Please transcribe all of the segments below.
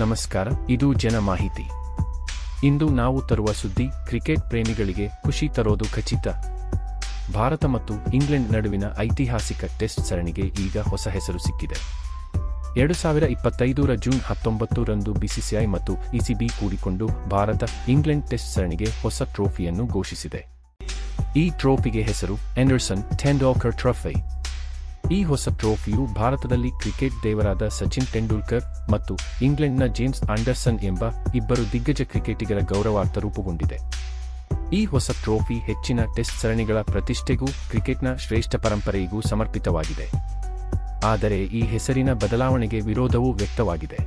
ನಮಸ್ಕಾರ, ಇದು ಜನ ಮಾಹಿತಿ. ಇಂದು ನಾವು ತರುವ ಸುದ್ದಿ, ಕ್ರಿಕೆಟ್ ಪ್ರೇಮಿಗಳಿಗೆ ಖುಷಿ ತರೋದು ಖಚಿತ. ಭಾರತ ಮತ್ತು ಇಂಗ್ಲೆಂಡ್ ನಡುವಿನ ಐತಿಹಾಸಿಕ ಟೆಸ್ಟ್ ಸರಣಿಗೆ ಈಗ ಹೊಸ ಹೆಸರು ಸಿಕ್ಕಿದೆ. ಎರಡು ಸಾವಿರ ಇಪ್ಪತ್ತೈದರ ಜೂನ್ ಹತ್ತೊಂಬತ್ತರಂದು ಬಿಸಿಸಿಐ ಮತ್ತು ಇಸಿಬಿ ಕೂಡಿಕೊಂಡು ಭಾರತ, ಇಂಗ್ಲೆಂಡ್ ಟೆಸ್ಟ್ ಸರಣಿಗೆ ಹೊಸ ಟ್ರೋಫಿಯನ್ನು ಘೋಷಿಸಿದೆ. ಈ ಟ್ರೋಫಿಗೆ ಹೆಸರು ಎಂಡರ್ಸನ್ ಟೆಂಡೋಕರ್ ಟ್ರೋಫಿ. ಈ ಹೊಸ ಟ್ರೋಫಿಯು ಭಾರತದಲ್ಲಿ ಕ್ರಿಕೆಟ್ ದೇವರಾದ ಸಚಿನ್ ತೆಂಡೂಲ್ಕರ್ ಮತ್ತು ಇಂಗ್ಲೆಂಡ್ನ ಜೇಮ್ಸ್ ಆಂಡರ್ಸನ್ ಎಂಬ ಇಬ್ಬರು ದಿಗ್ಗಜ ಕ್ರಿಕೆಟಿಗರ ಗೌರವಾರ್ಥ ರೂಪುಗೊಂಡಿದೆ. ಈ ಹೊಸ ಟ್ರೋಫಿ ಹೆಚ್ಚಿನ ಟೆಸ್ಟ್ ಸರಣಿಗಳ ಪ್ರತಿಷ್ಠೆಗೂ ಕ್ರಿಕೆಟ್ನ ಶ್ರೇಷ್ಠ ಪರಂಪರೆಗೂ ಸಮರ್ಪಿತವಾಗಿದೆ. ಆದರೆ ಈ ಹೆಸರಿನ ಬದಲಾವಣೆಗೆ ವಿರೋಧವೂ ವ್ಯಕ್ತವಾಗಿದೆ.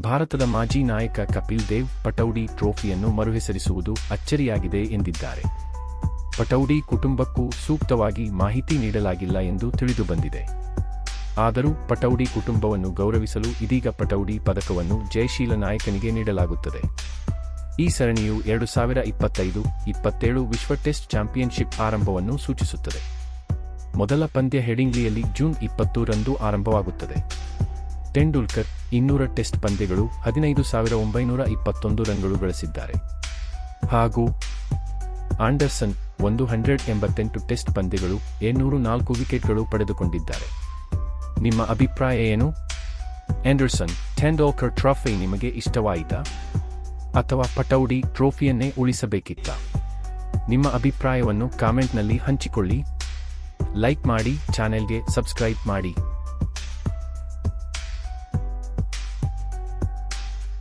ಭಾರತದ ಮಾಜಿ ನಾಯಕ ಕಪಿಲ್ ದೇವ್ ಪಟೌಡಿ ಟ್ರೋಫಿಯನ್ನು ಮರುಹೆಸರಿಸುವುದು ಅಚ್ಚರಿಯಾಗಿದೆ ಎಂದಿದ್ದಾರೆ. ಪಟೌಡಿ ಕುಟುಂಬಕ್ಕೂ ಸೂಕ್ತವಾಗಿ ಮಾಹಿತಿ ನೀಡಲಾಗಿಲ್ಲ ಎಂದು ತಿಳಿದುಬಂದಿದೆ ಆದರೂ ಪಟೌಡಿ ಕುಟುಂಬವನ್ನು ಗೌರವಿಸಲು ಇದೀಗ ಪಟೌಡಿ ಪದಕವನ್ನು ಜಯಶೀಲ ನಾಯಕನಿಗೆ ನೀಡಲಾಗುತ್ತದೆ. ಈ ಸರಣಿಯು ಎರಡು ಸಾವಿರ ಇಪ್ಪತ್ತೈದು, ಇಪ್ಪತ್ತೇಳು ವಿಶ್ವ ಟೆಸ್ಟ್ ಚಾಂಪಿಯನ್ಶಿಪ್ ಆರಂಭವನ್ನು ಸೂಚಿಸುತ್ತದೆ. ಮೊದಲ ಪಂದ್ಯ ಹೆಡಿಂಗ್ಲಿಯಲ್ಲಿ ಜೂನ್ ಇಪ್ಪತ್ತರಂದು ಆರಂಭವಾಗುತ್ತದೆ. ತೆಂಡೂಲ್ಕರ್ ಇನ್ನೂರ ಟೆಸ್ಟ್ ಪಂದ್ಯಗಳು ಹದಿನೈದು ಸಾವಿರ ಒಂಬೈನೂರ ಇಪ್ಪತ್ತೊಂದು ರನ್ಗಳು ಗಳಿಸಿದ್ದಾರೆ. ಹಾಗೂ ಆಂಡರ್ಸನ್ ಒಂದು ಹಂಡ್ರೆಡ್ ಎಂಬತ್ತೆಂಟು ಟೆಸ್ಟ್ ಪಂದ್ಯಗಳು ಏಳ್ನೂರು ನಾಲ್ಕು ವಿಕೆಟ್ಗಳು ಪಡೆದುಕೊಂಡಿದ್ದಾರೆ. ನಿಮ್ಮ ಅಭಿಪ್ರಾಯ ಏನು? ಆಂಡರ್ಸನ್ ಓಕರ್ ಟ್ರಾಫಿ ನಿಮಗೆ ಇಷ್ಟವಾಯಿತಾ? ಅಥವಾ ಪಟೌಡಿ ಟ್ರೋಫಿಯನ್ನೇ ಉಳಿಸಬೇಕಿತ್ತ? ನಿಮ್ಮ ಅಭಿಪ್ರಾಯವನ್ನು ಕಾಮೆಂಟ್ನಲ್ಲಿ ಹಂಚಿಕೊಳ್ಳಿ. ಲೈಕ್ ಮಾಡಿ, ಚಾನೆಲ್ಗೆ ಸಬ್ಸ್ಕ್ರೈಬ್ ಮಾಡಿ.